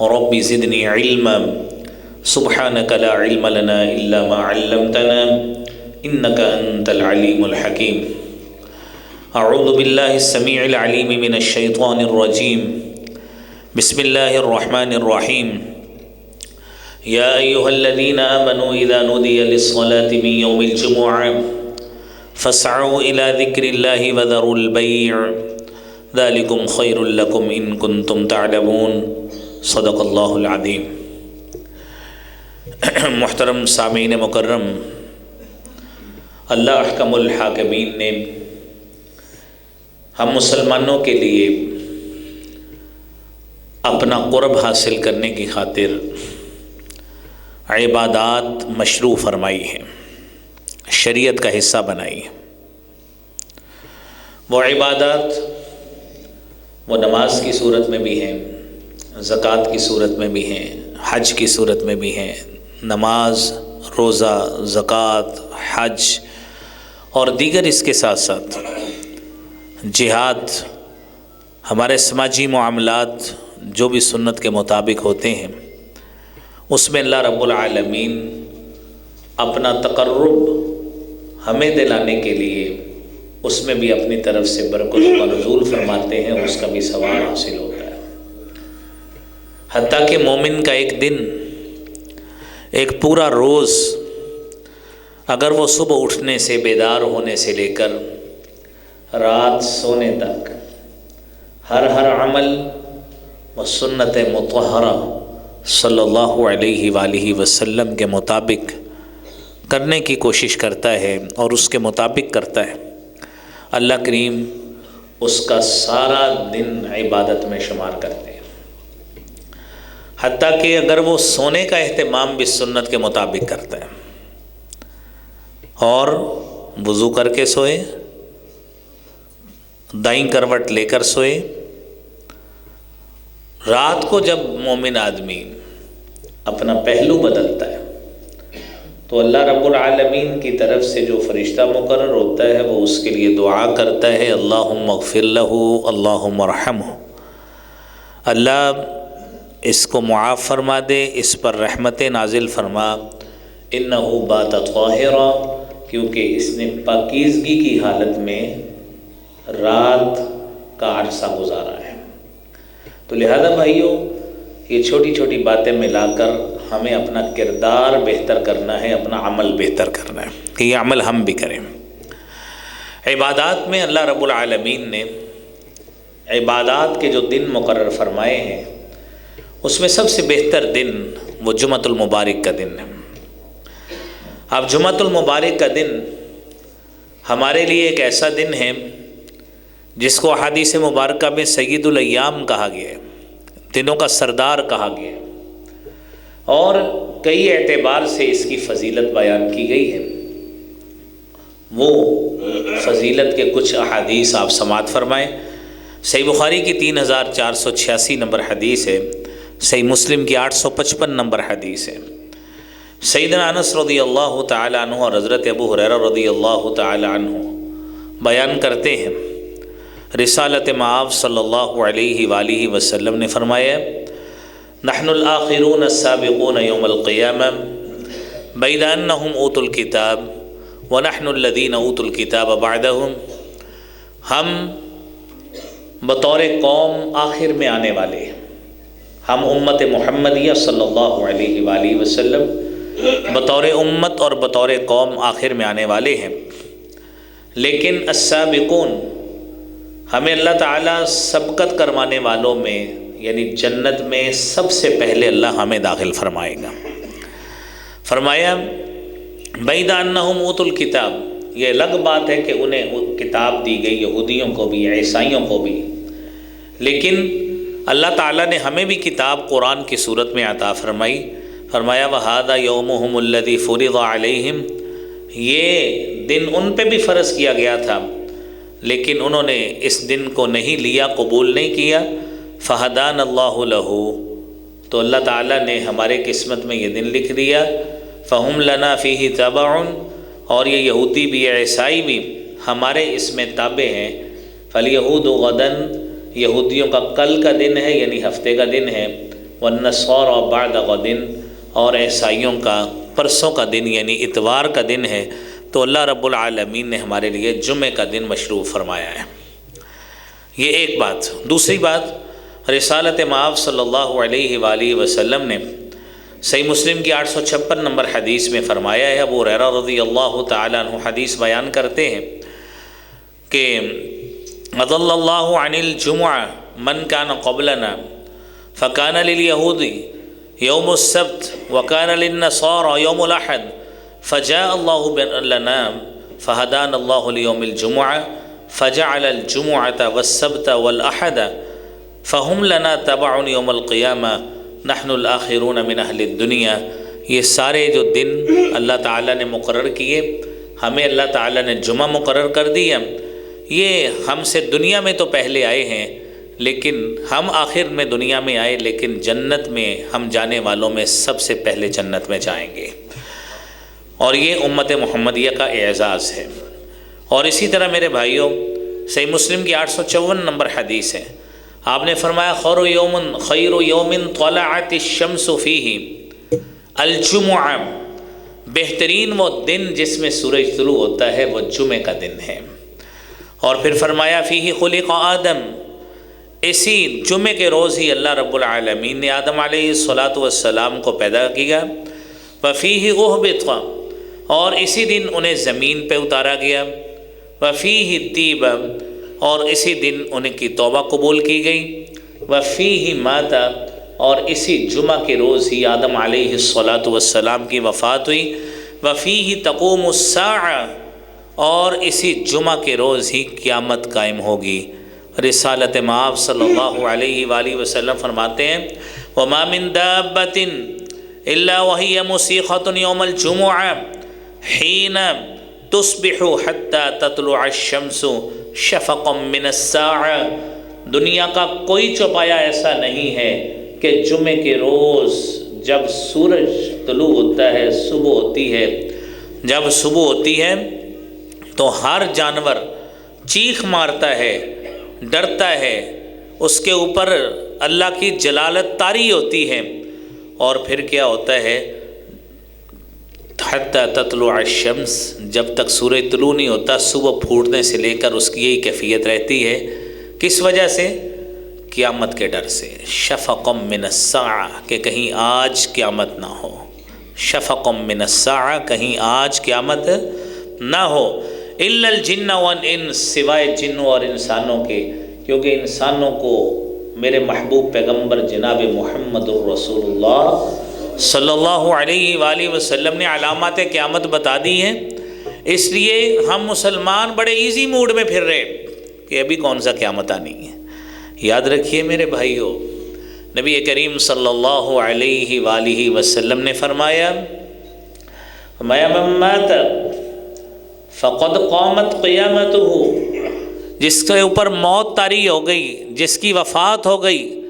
رب زدني علما. سبحانك لا علم لنا إلا ما علمتنا. إنك أنت العليم الحكيم. أعوذ بالله السميع العليم من الشيطان الرجيم. بسم الله الرحمن الرحيم. يا أيها الذين آمنوا إذا نودي للصلاة من يوم الجمعة فاسعوا إلى ذكر الله وذروا البيع. ذلكم خير لكم إن كنتم تعلمون. صدق اللہ العظیم. محترم سامعین مکرم، اللہ احکم الحاکمین نے ہم مسلمانوں کے لیے اپنا قرب حاصل کرنے کی خاطر عبادات مشروع فرمائی ہیں، شریعت کا حصہ بنائی ہے وہ عبادات، وہ نماز کی صورت میں بھی ہیں۔ زکوٰۃ کی صورت میں بھی ہیں، حج کی صورت میں بھی ہیں، نماز، روزہ، زکوٰۃ، حج اور دیگر اس کے ساتھ ساتھ جہاد، ہمارے سماجی معاملات جو بھی سنت کے مطابق ہوتے ہیں، اس میں اللہ رب العالمین اپنا تقرب ہمیں دلانے کے لیے اس میں بھی اپنی طرف سے برکت کا نزول فرماتے ہیں، اس کا بھی ثواب حاصل ہوتا ہے۔ حتیٰ کہ مومن کا ایک دن، ایک پورا روز اگر وہ صبح اٹھنے سے بیدار ہونے سے لے کر رات سونے تک ہر ہر عمل و سنت متحرہ صلی اللہ علیہ وآلہ وسلم کے مطابق کرنے کی کوشش کرتا ہے اور اس کے مطابق کرتا ہے۔ اللہ کریم اس کا سارا دن عبادت میں شمار کرتے ہیں۔ حتیٰ کہ اگر وہ سونے کا اہتمام بھی سنت کے مطابق کرتا ہے اور وضو کر کے سوئے، دائیں کروٹ لے کر سوئے، رات کو جب مومن آدمی اپنا پہلو بدلتا ہے، تو اللہ رب العالمین کی طرف سے جو فرشتہ مقرر ہوتا ہے، وہ اس کے لیے دعا کرتا ہے اللہ مغفر لہ اللہ مرحم ہو اللہ اس کو معاف فرما دے، اس پر رحمت نازل فرما۔ ان بات طاہرہ کیونکہ اس نے پاکیزگی کی حالت میں رات کا عرصہ گزارا ہے۔ تو لہذا بھائیوں یہ چھوٹی چھوٹی باتیں ملا کر ہمیں اپنا کردار بہتر کرنا ہے، اپنا عمل بہتر کرنا ہے۔ کہ یہ عمل ہم بھی کریں۔ عبادات میں اللہ رب العالمین نے عبادات کے جو دن مقرر فرمائے ہیں اس میں سب سے بہتر دن وہ جمعۃ المبارک کا دن ہے۔ اب جمعۃ المبارک کا دن ہمارے لیے ایک ایسا دن ہے جس کو حادیث مبارکہ میں سید الایام کہا گیا ہے، دنوں کا سردار کہا گیا ہے۔ اور کئی اعتبار سے اس کی فضیلت بیان کی گئی ہے۔ وہ فضیلت کے کچھ احادیث آپ سماعت فرمائیں۔ صحیح بخاری کی تین ہزار چار سو چھیاسی نمبر حدیث ہے۔ صحیح مسلم کی آٹھ سو پچپن نمبر حدیث ہے۔ سیدنا انس رضی اللہ تعالیٰ عنہ اور حضرت ابو حریر رضی اللہ تعالیٰ عنہ بیان کرتے ہیں۔ رسالت معاف صلی اللہ علیہ وآلہ وسلم نے فرمایا، نحن الآخرون السابقون یوم القیامہ، بید انہم اوت الکتاب ونحن الذین اوت الکتاب بعدہم۔ ہم بطور قوم آخر میں آنے والے ہیں ہم امت محمدیہ صلی اللہ علیہ وآلہ وسلم بطور امت اور بطور قوم آخر میں آنے والے ہیں۔ لیکن السابقون، ہمیں اللہ تعالیٰ سبقت کروانے والوں میں یعنی جنت میں سب سے پہلے اللہ ہمیں داخل فرمائے گا۔ فرمایا بیدان اوت الکتاب یہ الگ بات ہے کہ انہیں کتاب دی گئی، یہودیوں کو بھی، عیسائیوں کو بھی۔ لیکن اللہ تعالیٰ نے ہمیں بھی کتاب قرآن کی صورت میں عطا فرمائی۔ فرمایا وہادہ یوم الدی فرض علیہم یہ دن ان پہ بھی فرض کیا گیا تھا، لیکن انہوں نے اس دن کو نہیں لیا، قبول نہیں کیا۔ فہدان اللہ لہو تو اللہ تعالیٰ نے ہمارے قسمت میں یہ دن لکھ دیا۔ فہم لنا فی تبعن اور یہ یہودی بھی، عیسائی بھی ہمارے اس میں تابع ہیں۔ فلیہود غدن یہودیوں کا کل کا دن ہے یعنی ہفتے کا دن ہے والنصار و بعد غدن اور عیسائیوں کا پرسوں کا دن یعنی اتوار کا دن ہے۔ تو اللہ رب العالمین نے ہمارے لیے جمعہ کا دن مشروع فرمایا ہے۔ یہ ایک بات۔ دوسری بات، رسالت معاف صلی اللہ علیہ وآلہ وسلم نے صحیح مسلم کی آٹھ سو چھپن نمبر حدیث میں فرمایا ہے۔ ابو ریرا رضی اللہ تعالیٰ عنہ حدیث بیان کرتے ہیں کہ مضل اللہ عن الجمعہ من کان قبلنا فکان للیہودی یوم السبت وکان للنصارى یوم الأحد فجاء اللہ لنا فہدان اللہ لیوم الجمعہ فجعل الجمعة والسبت والأحد فهم لنا تبع يوم القيامة نحن الآخرون من أهل الدنيا. یہ سارے جو دن اللہ تعالیٰ نے مقرر کیے ہمیں اللہ تعالیٰ نے جمعہ مقرر کر دیا۔ یہ ہم سے دنیا میں تو پہلے آئے ہیں، لیکن ہم آخر میں دنیا میں آئے، لیکن جنت میں ہم جانے والوں میں سب سے پہلے جنت میں جائیں گے۔ اور یہ امت محمدیہ کا اعزاز ہے۔ اور اسی طرح میرے بھائیوں، صحیح مسلم کی آٹھ سو چون نمبر حدیث ہے۔ آپ نے فرمایا خور و یومن، خیر و یومن طلعت الشمس فیہ۔ الجمعہ، بہترین وہ دن جس میں سورج طلوع ہوتا ہے، وہ جمعہ کا دن ہے۔ اور پھر فرمایا فیہ خلق آدم۔ اسی جمعہ کے روز ہی اللہ رب العالمین نے آدم علیہ الصلاۃ والسلام کو پیدا کیا۔ وفیہ احبط۔ اور اسی دن انہیں زمین پہ اتارا گیا۔ وفی ہی طیب اور اسی دن ان کی توبہ قبول کی گئی۔ وفی ہی ماتا اور اسی جمعہ کے روز ہی آدم علیہ الصلاۃ والسلام کی وفات ہوئی۔ وفی ہی تقوم الساعہ اور اسی جمعہ کے روز ہی قیامت قائم ہوگی۔ رسالت معاف صلی اللہ علیہ وآلہ وسلم فرماتے ہیں، وما من دابت الا وهي موسیقۃ یوم الجمعہ حین تصبح حتی تطلع الشمس شفقا من الساعہ۔ دنیا کا کوئی چوپایا ایسا نہیں ہے کہ جمعے کے روز جب سورج طلوع ہوتا ہے، صبح ہوتی ہے۔ جب صبح ہوتی ہے تو ہر جانور چیخ مارتا ہے، ڈرتا ہے۔ اس کے اوپر اللہ کی جلالت طاری ہوتی ہے۔ اور پھر کیا ہوتا ہے؟ حتیٰ تطلع الشمس، جب تک سورج طلوع نہیں ہوتا، صبح پھوٹنے سے لے کر اس کی یہی کیفیت رہتی ہے۔ کس وجہ سے؟ قیامت کے ڈر سے۔ شفقم من الساعہ، کہ کہیں آج قیامت نہ ہو۔ شفقم من الساعہ، کہیں آج قیامت نہ ہو۔ الا الجن ان سوائے جنوں اور انسانوں کے، کیونکہ انسانوں کو میرے محبوب پیغمبر جناب محمد الرسول اللہ صلی اللہ علیہ وآلہ وسلم نے علامات قیامت بتا دی ہیں۔ اس لیے ہم مسلمان بڑے ایزی موڈ میں پھر رہے کہ ابھی کون سا قیامت آنی ہے۔ یاد رکھیے میرے بھائیو، نبی کریم صلی اللہ علیہ وآلہ وسلم نے فرمایا مات فقد قومت قیامت ہو جس کے اوپر موت تاری ہو گئی، جس کی وفات ہو گئی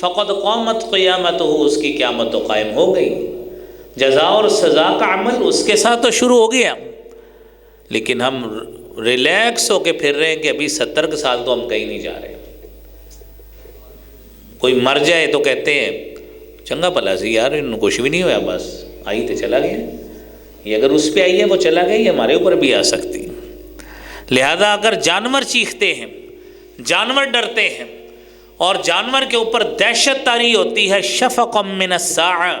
فقط قومت قیامت ہو اس کی قیامت و قائم ہو گئی۔ جزا اور سزا کا عمل اس کے ساتھ تو شروع ہو گیا۔ لیکن ہم ریلیکس ہو کے پھر رہے ہیں کہ ابھی ستر کے سال تو ہم کہیں نہیں جا رہے۔ کوئی مر جائے تو کہتے ہیں، چنگا پلا سی یار ان کچھ بھی نہیں ہوا، بس آئی تو چلا گیا۔ یہ اگر اس پہ آئی ہے وہ چلا گیا یہ ہمارے اوپر بھی آ سکتی۔ لہذا اگر جانور چیختے ہیں، جانور ڈرتے ہیں، اور جانور کے اوپر دہشت تاری ہوتی ہے شفق من الساعہ،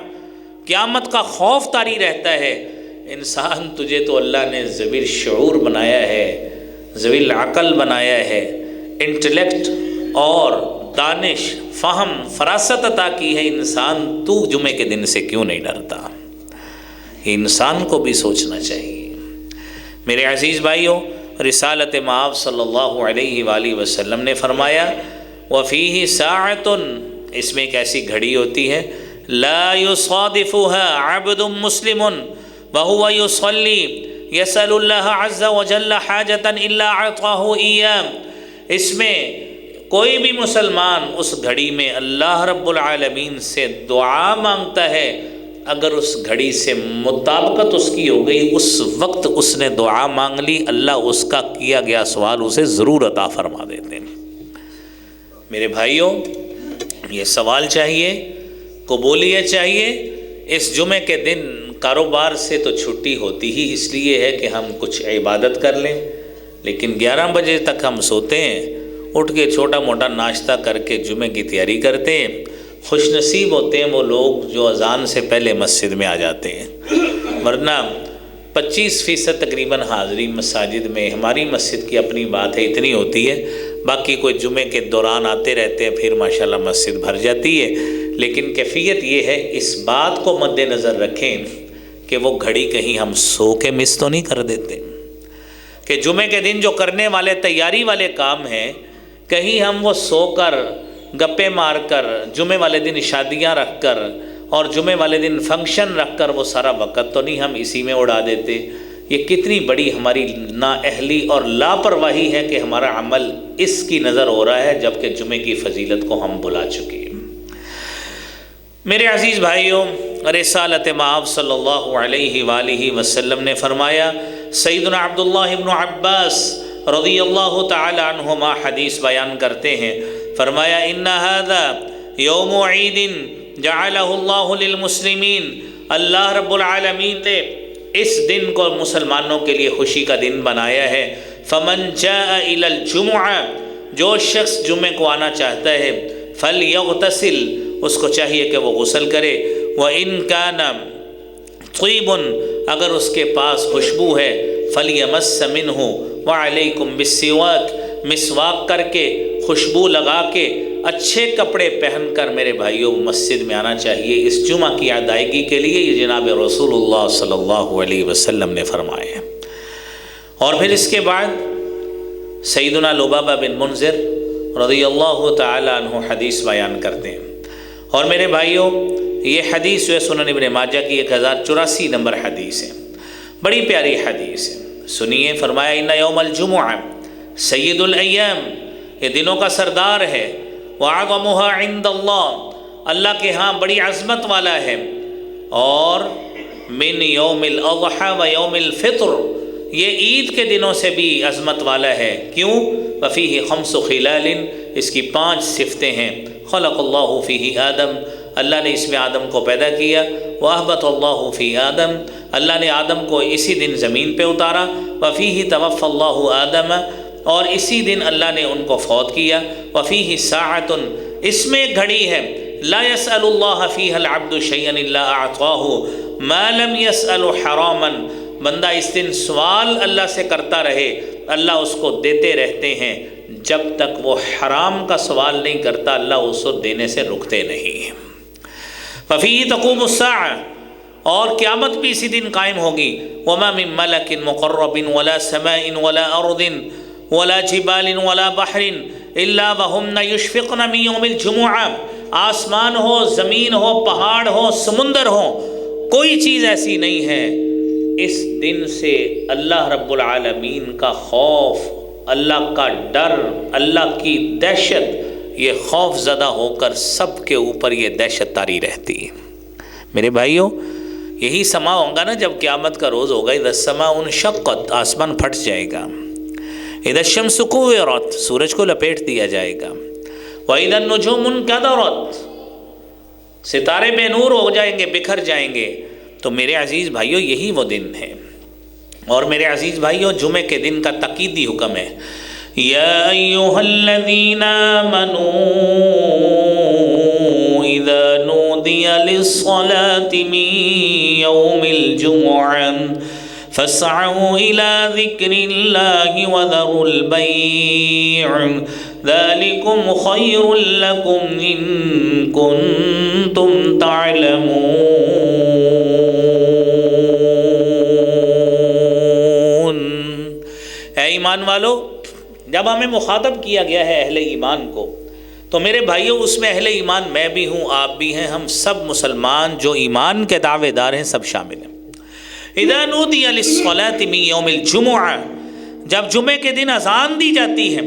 قیامت کا خوف تاری رہتا ہے۔ انسان تجھے تو اللہ نے زویل شعور بنایا ہے زویل عقل بنایا ہے، انٹلیکٹ اور دانش، فہم، فراست عطا کی ہے۔ انسان تو جمعے کے دن سے کیوں نہیں ڈرتا؟ انسان کو بھی سوچنا چاہیے۔ میرے عزیز بھائیوں، رسالت معاف صلی اللہ علیہ وآلہ وسلم نے فرمایا وفی ساعت، اس میں ایک ایسی گھڑی ہوتی ہے، لا يصادفها عبد مسلم، وهو يصلي يسأل الله عز وجل حاجة إلا عطاه إياه اس میں کوئی بھی مسلمان اس گھڑی میں اللہ رب العالمین سے دعا مانگتا ہے اگر اس گھڑی سے مطابقت اس کی ہو گئی، اس وقت اس نے دعا مانگ لی، اللہ اس کا کیا گیا سوال اسے ضرور عطا فرما دیتے ہیں۔ میرے بھائیوں، یہ سوال چاہیے، قبولیت چاہیے۔ اس جمعے کے دن کاروبار سے تو چھٹی ہوتی ہی، اس لیے ہے کہ ہم کچھ عبادت کر لیں۔ لیکن گیارہ بجے تک ہم سوتے ہیں، اٹھ کے چھوٹا موٹا ناشتہ کر کے جمعے کی تیاری کرتے ہیں۔ خوش نصیب ہوتے ہیں وہ لوگ جو اذان سے پہلے مسجد میں آ جاتے ہیں۔ ورنہ پچیس فیصد تقریباً حاضری مساجد میں ہماری مسجد کی اپنی بات ہے اتنی ہوتی ہے باقی کوئی جمعے کے دوران آتے رہتے ہیں، پھر ماشاءاللہ مسجد بھر جاتی ہے۔ لیکن کیفیت یہ ہے، اس بات کو مد نظر رکھیں کہ وہ گھڑی کہیں ہم سو کے مس تو نہیں کر دیتے۔ کہ جمعے کے دن جو کرنے والے، تیاری والے کام ہیں، کہیں ہم وہ سو کر گپے مار کر، جمعے والے دن شادیاں رکھ کر، اور جمعے والے دن فنکشن رکھ کر وہ سارا وقت تو نہیں ہم اسی میں اڑا دیتے۔ یہ کتنی بڑی ہماری نااہلی اور لاپرواہی ہے کہ ہمارا عمل اس کی نظر ہو رہا ہے جبکہ جمعے کی فضیلت کو ہم بلا چکے ہیں۔ میرے عزیز بھائیوں، رسالت معاف صلی اللہ علیہ وآلہ وسلم نے فرمایا، سیدنا عبداللہ ابن عباس رضی اللہ تعالی عنہما حدیث بیان کرتے ہیں فرمایا ان هذا یوم عید جعلہ اللہ للمسلمین اللہ رب العالمین نے اس دن کو مسلمانوں کے لیے خوشی کا دن بنایا ہے۔ فمن جاء الى الجمعہ جو شخص جمعے کو آنا چاہتا ہے فلیغتسل اس کو چاہیے کہ وہ غسل کرے۔ وہ ان کا نام اگر اس کے پاس خوشبو ہے فلی مسمن ہوں وہ علیکم بسواک مسواک کر کے، خوشبو لگا کے اچھے کپڑے پہن کر میرے بھائیوں، مسجد میں آنا چاہیے۔ اس جمعہ کی ادائیگی کے لیے یہ جناب رسول اللہ صلی اللہ علیہ وسلم نے فرمائے اور پھر اس کے بعد سیدنا لبابہ بن منظر رضی اللہ تعالیٰ عنہ حدیث بیان کرتے ہیں۔ اور میرے بھائیوں، یہ حدیث جو ہے سنن ابن ماجہ کی ایک ہزار چوراسی نمبر حدیث ہے۔ بڑی پیاری حدیث ہے۔ سنیے، فرمایا، ان یوم الجمعہ سید الایام یہ دنوں کا سردار ہے۔ وَعَظَمُهَا عِنْدَ اللہ اللہ کے ہاں بڑی عظمت والا ہے۔ اور من یوم الاضحى و یوم الفطر، یہ عید کے دنوں سے بھی عظمت والا ہے۔ کیوں؟ وفیہ خمس خلال، اس کی پانچ صفتیں ہیں۔ خلق اللہ فیہ آدم، اللہ نے اس میں آدم کو پیدا کیا۔ وحبت اللہ فی آدم، اللہ نے آدم کو اسی دن زمین پہ اتارا۔ وفیہ توف اللہ آدم اور اسی دن اللہ نے ان کو فوت کیا۔ وفیہ ساعت، اس میں گھڑی ہے۔ لا يسأل اللہ فیہ العبد شیئن اللہ اعطاہ۔ ما لم يسأل حراما۔ بندہ اس دن سوال اللہ سے کرتا رہے۔ اللہ اس کو دیتے رہتے ہیں۔ جب تک وہ حرام کا سوال نہیں کرتا، اللہ اس کو دینے سے رکتے نہیں۔ ففی تقوم الساعة۔ اور قیامت بھی اسی دن قائم ہوگی۔ وما من ملک مقرب ولا سماء ولا ارض ولا جبال ولا بحر الا وهم يشفقن من يوم الجمعہ آسمان ہو، زمین ہو، پہاڑ ہو، سمندر ہو، کوئی چیز ایسی نہیں ہے۔ اس دن سے اللہ رب العالمین کا خوف، اللہ کا ڈر، اللہ کی دہشت، یہ خوف زدہ ہو کر سب کے اوپر یہ دہشت تاری رہتی ہے۔ میرے بھائیوں، یہی سما ہوگا نا جب قیامت کا روز ہوگا۔ ادھر سما ان شقت آسمان پھٹ جائے گا۔ ادھر شمس کو سورج کو لپیٹ دیا جائے گا۔ وہ ادھر نجوم ان ستارے بے نور ہو جائیں گے، بکھر جائیں گے۔ تو میرے عزیز بھائیوں یہی وہ دن ہے۔ اور میرے عزیز بھائیوں جمعے کے دن کا تقیدی حکم ہے۔ یا ایوہ الذین آمنوا اذا نودی للصلاة من یوم الجمعہ فاسعوا الى ذکر اللہ وذروا البیع ذلكم خیر لکم ان کنتم تعلمون. ایمان والو، جب ہمیں مخاطب کیا گیا ہے اہل ایمان کو، تو میرے بھائیوں اس میں اہل ایمان میں بھی ہوں، آپ بھی ہیں، ہم سب مسلمان جو ایمان کے دعوے دار ہیں، سب شامل ہیں۔ اذا نودی للصلاة من یوم الجمعہ، جب جمعے کے دن اذان دی جاتی ہے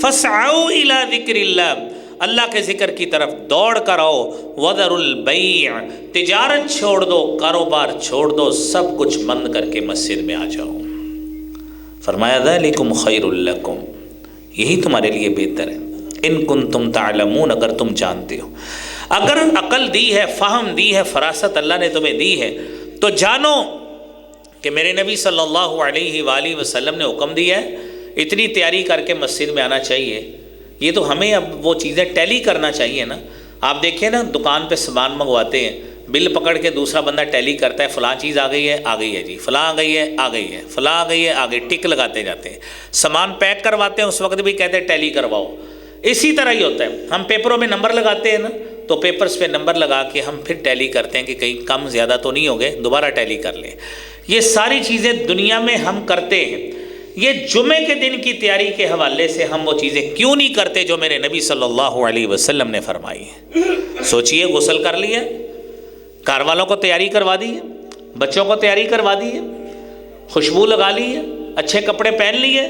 فسعوا الى ذکر اللہ اللہ کے ذکر کی طرف دوڑ کر آؤ وذر البیع، تجارت چھوڑ دو، کاروبار چھوڑ دو، سب کچھ بند کر کے مسجد میں آ جاؤ۔ فرمایا ذالکم خیر لکم، یہی تمہارے لیے بہتر ہے۔ ان کن تم تعلمون، اگر تم جانتے ہو۔ اگر عقل دی ہے، فہم دی ہے، فراست اللہ نے تمہیں دی ہے، تو جانو کہ میرے نبی صلی اللہ علیہ وآلہ وسلم نے حکم دیا ہے، اتنی تیاری کر کے مسجد میں آنا چاہیے۔ یہ تو ہمیں اب وہ چیزیں ٹیلی کرنا چاہیے نا۔ آپ دیکھیں نا، دکان پہ سامان منگواتے ہیں، بل پکڑ کے دوسرا بندہ ٹیلی کرتا ہے، فلاں چیز آ گئی ہے، آ گئی ہے جی فلاں آ گئی ہے، آ گئی ہے، فلاں آ گئی ہے آ گئی ٹک لگاتے جاتے ہیں۔ سامان پیک کرواتے ہیں، اس وقت بھی کہتے ہیں ٹیلی کرواؤ۔ اسی طرح ہی ہوتا ہے۔ ہم پیپروں میں نمبر لگاتے ہیں نا، تو پیپرز پہ نمبر لگا کے ہم پھر ٹیلی کرتے ہیں کہ کہیں کم زیادہ تو نہیں ہو گئے، دوبارہ ٹیلی کر لیں۔ یہ ساری چیزیں دنیا میں ہم کرتے ہیں۔ یہ جمعے کے دن کی تیاری کے حوالے سے ہم وہ چیزیں کیوں نہیں کرتے جو میرے نبی صلی اللہ علیہ وسلم نے فرمائی ہے سوچئے، غسل کر لیا کار والوں کو تیاری کروا دی ہے، بچوں کو تیاری کروا دی ہے، خوشبو لگا لی ہے، اچھے کپڑے پہن لیے،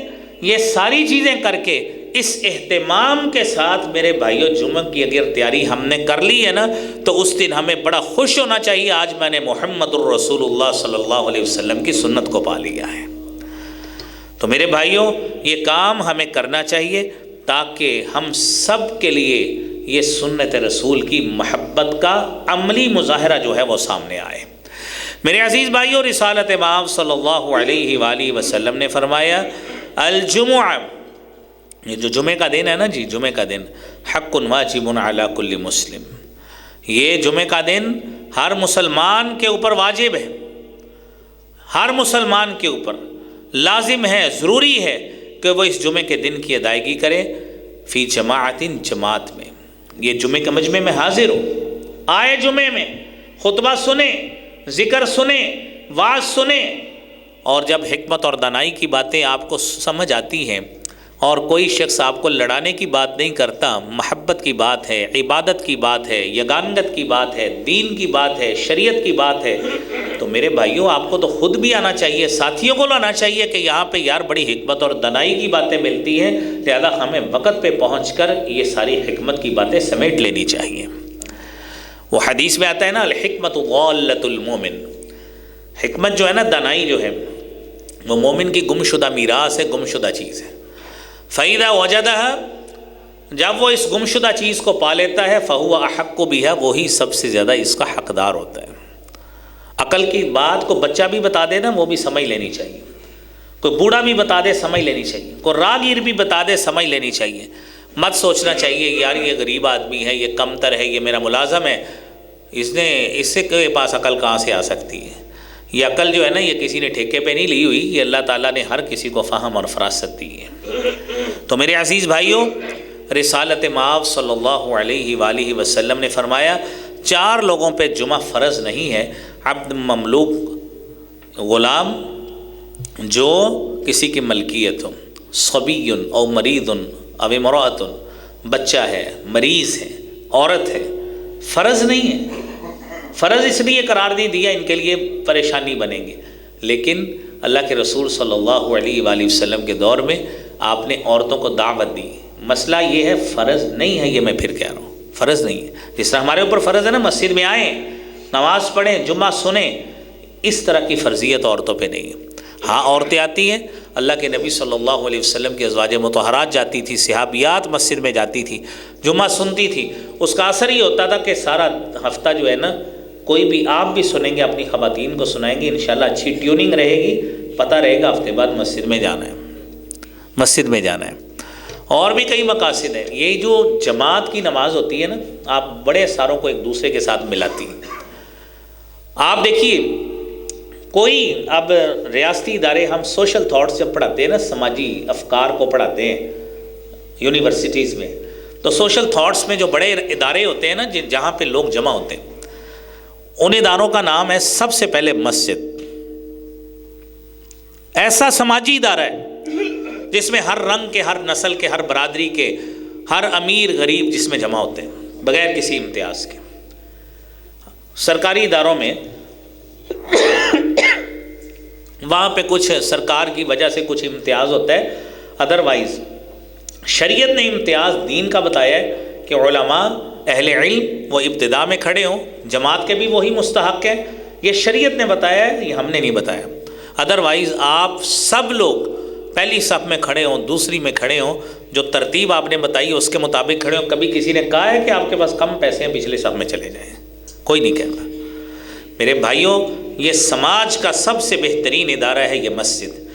یہ ساری چیزیں کر کے اس اہتمام کے ساتھ میرے بھائیوں جمعہ کی اگر تیاری ہم نے کر لی ہے نا، تو اس دن ہمیں بڑا خوش ہونا چاہیے۔ آج میں نے محمد الرسول اللہ صلی اللہ علیہ وسلم کی سنت کو پا لیا ہے۔ تو میرے بھائیوں یہ کام ہمیں کرنا چاہیے تاکہ ہم سب کے لیے یہ سنت رسول کی محبت کا عملی مظاہرہ جو ہے وہ سامنے آئے۔ میرے عزیز بھائیوں رسالت امام صلی اللہ علیہ وآلہ وسلم نے فرمایا، الجمعہ یہ جو جمعہ کا دن ہے نا جی جمعہ کا دن، حق واجب علی کل مسلم۔ یہ جمعہ کا دن ہر مسلمان کے اوپر واجب ہے۔ ہر مسلمان کے اوپر لازم ہے، ضروری ہے کہ وہ اس جمعے کے دن کی ادائیگی کرے۔ فی جماعت جماعت میں۔ یہ جمعے کے مجمع میں حاضر ہو۔ آئے جمعے میں خطبہ سنیں، ذکر سنیں، واز سنیں۔ اور جب حکمت اور دانائی کی باتیں آپ کو سمجھ آتی ہیں اور کوئی شخص آپ کو لڑانے کی بات نہیں کرتا، محبت کی بات ہے، عبادت کی بات ہے، یگانگت کی بات ہے، دین کی بات ہے، شریعت کی بات ہے، تو میرے بھائیوں، آپ کو تو خود بھی آنا چاہیے، ساتھیوں کو لانا چاہیے کہ یہاں پہ یار بڑی حکمت اور دنائی کی باتیں ملتی ہیں، لہٰذا ہمیں وقت پہ پہنچ کر یہ ساری حکمت کی باتیں سمیٹ لینی چاہیے۔ وہ حدیث میں آتا ہے نا، الحکمت غلط المومن حکمت جو ہے نا، دنائی جو ہے، وہ مومن کی گم شدہ میراث ہے گم شدہ چیز ہے۔ فعیدہ وجدہ جب وہ اس گم شدہ چیز کو پا لیتا ہے فہو احق کو بھی ہے وہی سب سے زیادہ اس کا حقدار ہوتا ہے۔ عقل کی بات کو بچہ بھی بتا دے نا، وہ بھی سمجھ لینی چاہیے۔ کوئی بوڑھا بھی بتا دے، سمجھ لینی چاہیے۔ کوئی راگیر بھی بتا دے، سمجھ لینی چاہیے۔ مت سوچنا چاہیے یار، یہ غریب آدمی ہے، یہ کم تر ہے، یہ میرا ملازم ہے۔ اس نے، اس سے کے پاس عقل کہاں سے آ سکتی ہے؟ یہ عقل جو ہے نا، یہ کسی نے ٹھیکے پہ نہیں لی ہوئی، یہ اللہ تعالیٰ نے ہر کسی کو فہم اور فراست دی ہے۔ تو میرے عزیز بھائیوں، رسالت معاف صلی اللہ علیہ وآلہ وسلم نے فرمایا، چار لوگوں پہ جمعہ فرض نہیں ہے۔ عبد مملوک غلام جو کسی کی ملکیت ہو صبی او مرید او مرعت بچہ ہے، مریض ہے، عورت ہے، فرض نہیں ہے۔ فرض اس لیے قرار دی دیا، ان کے لیے پریشانی بنیں گے لیکن اللہ کے رسول صلی اللہ علیہ وآلہ وسلم کے دور میں آپ نے عورتوں کو دعوت دی۔ مسئلہ یہ ہے، فرض نہیں ہے، یہ میں پھر کہہ رہا ہوں۔ فرض نہیں ہے۔ جس طرح ہمارے اوپر فرض ہے نا، مسجد میں آئیں، نماز پڑھیں، جمعہ سنیں، اس طرح کی فرضیت عورتوں پہ نہیں ہے۔ ہاں عورتیں آتی ہیں۔ اللہ کے نبی صلی اللہ علیہ وسلم کے ازواج متحرات جاتی تھی، صحابیات مسجد میں جاتی تھی، جمعہ سنتی تھی۔ اس کا اثر یہ ہوتا تھا کہ سارا ہفتہ جو ہے نا کوئی بھی آپ بھی سنیں گے، اپنی خواتین کو سنائیں گے، انشاءاللہ اچھی ٹیوننگ رہے گی۔ پتہ رہے گا ہفتے بعد مسجد میں جانا ہے۔ مسجد میں جانا ہے۔ اور بھی کئی مقاصد ہیں۔ یہ جو جماعت کی نماز ہوتی ہے نا، آپ بڑے ساروں کو ایک دوسرے کے ساتھ ملاتی ہیں۔ آپ دیکھیے، کوئی اب ریاستی ادارے ہم سوشل تھاٹس جب پڑھاتے ہیں نا، سماجی افکار کو پڑھاتے ہیں یونیورسٹیز میں، تو سوشل تھاٹس میں جو بڑے ادارے ہوتے ہیں نا جہاں پہ لوگ جمع ہوتے ہیں ان اداروں کا نام ہے سب سے پہلے مسجد۔ ایسا سماجی ادارہ ہے جس میں ہر رنگ کے، ہر نسل کے، ہر برادری کے، ہر امیر غریب جس میں جمع ہوتے ہیں، بغیر کسی امتیاز کے۔ سرکاری اداروں میں وہاں پہ کچھ سرکار کی وجہ سے کچھ امتیاز ہوتا ہے ادروائز شریعت نے امتیاز دین کا بتایا ہے کہ علماء، اہل علم وہ ابتدا میں کھڑے ہوں، جماعت کے بھی وہی مستحق ہیں۔ یہ شریعت نے بتایا ہے، یہ ہم نے نہیں بتایا۔ ادروائز آپ سب لوگ پہلی صف میں کھڑے ہوں، دوسری میں کھڑے ہوں، جو ترتیب آپ نے بتائی، اس کے مطابق کھڑے ہوں۔ کبھی کسی نے کہا ہے کہ آپ کے پاس کم پیسے ہیں، پچھلے صف میں چلے جائیں۔ کوئی نہیں کہتا۔ میرے بھائیوں، یہ سماج کا سب سے بہترین ادارہ ہے، یہ مسجد۔